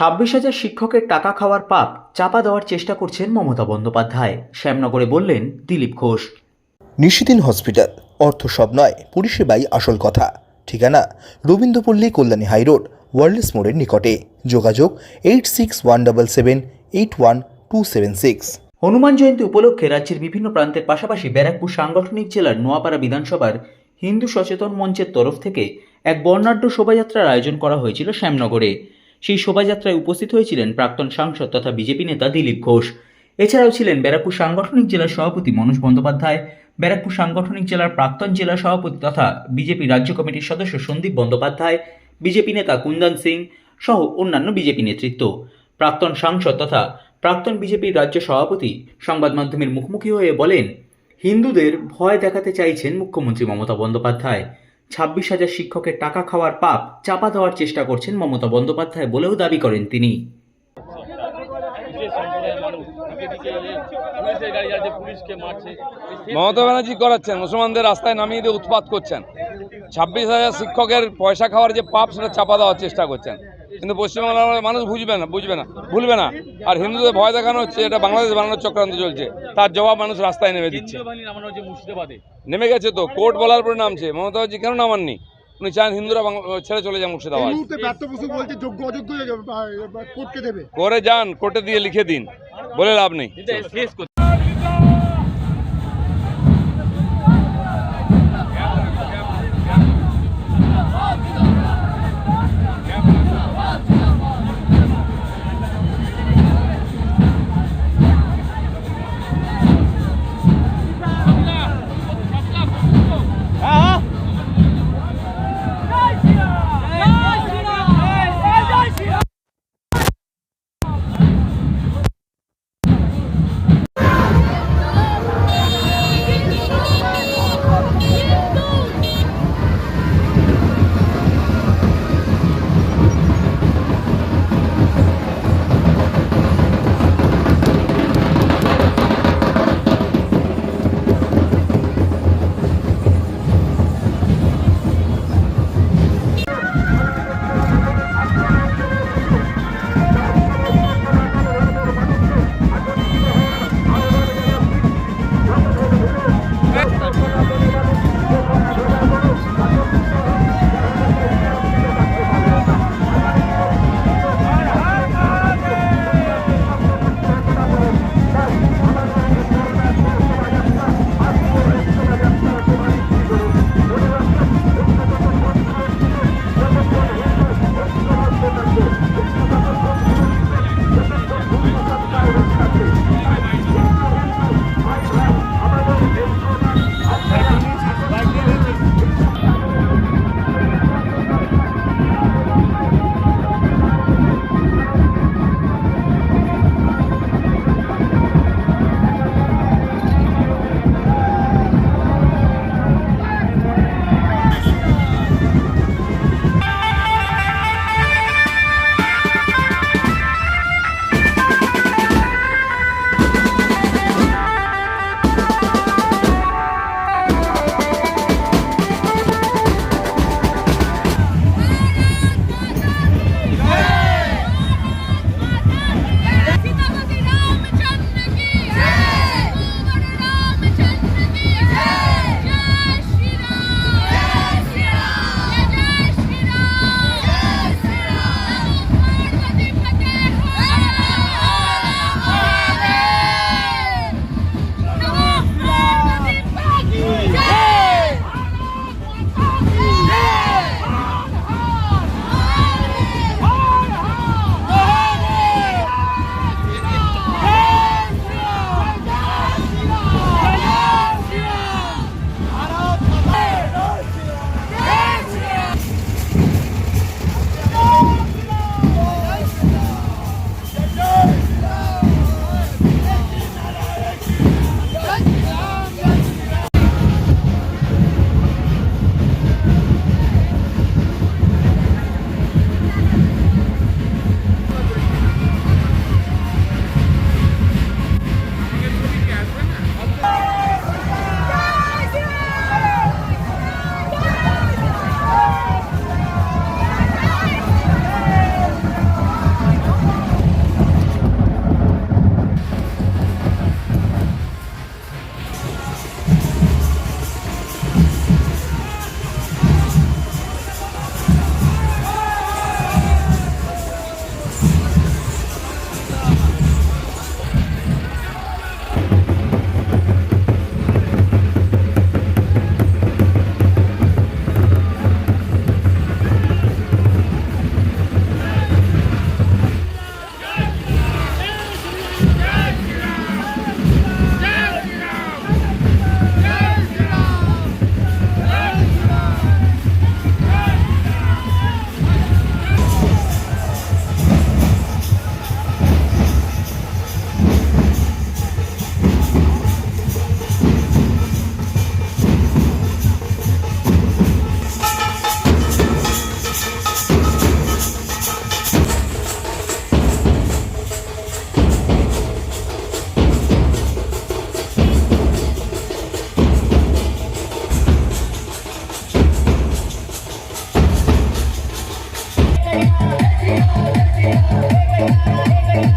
ছাব্বিশ হাজার শিক্ষকের টাকা খাওয়ার পাপ চাপা দেওয়ার চেষ্টা করছেন মমতা বন্দ্যোপাধ্যায় শ্যামনগরে বললেন দিলীপ ঘোষ। নিশিদিন হসপিটাল অর্থ সব নয় পরিষেবাই আসল কথা। ঠিকানা রবীন্দ্রপল্লী কল্যাণী হাইরোড ওয়ার্ল্ডস মোড়ের নিকটে। যোগাযোগ eight six one double seven eight one two seven six. Hanuman Jayanti উপলক্ষে রাজ্যের বিভিন্ন প্রান্তের পাশাপাশি ব্যারাকপুর সাংগঠনিক জেলার নোয়াপাড়া বিধানসভার হিন্দু সচেতন মঞ্চের তরফ থেকে এক বর্ণাঢ্য শোভাযাত্রার আয়োজন করা হয়েছিল শ্যামনগরে। সেই শোভাযাত্রায় উপস্থিত হয়েছিলেন প্রাক্তন সাংসদ তথা বিজেপি নেতা দিলীপ ঘোষ। এছাড়াও ছিলেন ব্যারাকপুর সাংগঠনিক জেলার সভাপতি মনোজ বন্দ্যোপাধ্যায়, ব্যারাকপুর সাংগঠনিক জেলার প্রাক্তন জেলা সভাপতি তথা বিজেপি রাজ্য কমিটির সদস্য সন্দীপ বন্দ্যোপাধ্যায়, বিজেপি নেতা কুন্দন সিং সহ অন্যান্য বিজেপি নেতৃত্ব। প্রাক্তন সাংসদ তথা প্রাক্তন বিজেপির রাজ্য সভাপতি সংবাদ মাধ্যমের মুখোমুখি হয়ে বলেন, হিন্দুদের ভয় দেখাতে চাইছেন মুখ্যমন্ত্রী মমতা বন্দ্যোপাধ্যায়। ছাব্বিশ হাজার শিক্ষকের টাকা খাওয়ার পাপ চাপা দেওয়ার চেষ্টা করছেন মমতা বন্দ্যোপাধ্যায় বলেও দাবি করেন তিনি। মমতা ব্যানার্জি করাচ্ছেন, মুসলমানদের রাস্তায় নামিয়ে দিয়ে উৎপাত করছেন। ছাব্বিশ হাজার শিক্ষকের পয়সা খাওয়ার যে পাপ, সেটা চাপা দেওয়ার চেষ্টা করছেন। কিন্তু পশ্চিমবাংলার মানুষ বুঝবে না বুঝবে না ভুলবে না। আর হিন্দুদের ভয় দেখানো হচ্ছে এটা বাংলাদেশ বানানোর চক্রান্ত চলছে। তার জবাব মানুষ রাস্তায় নেমে দিচ্ছে। নেমে গেছে তো কোর্ট বলার পরে নামছে। মমতা ব্যানার্জি কেন নামাননি? উনি চান হিন্দুরা বাংলা ছেড়ে চলে যায় এই মুর্শিদাবাদ মুহূর্তে ব্যর্থ বসু বলছে যোগ্য অযোগ্য করে যান কোর্টে দিয়ে লিখে দিন। বলে লাভ নেই।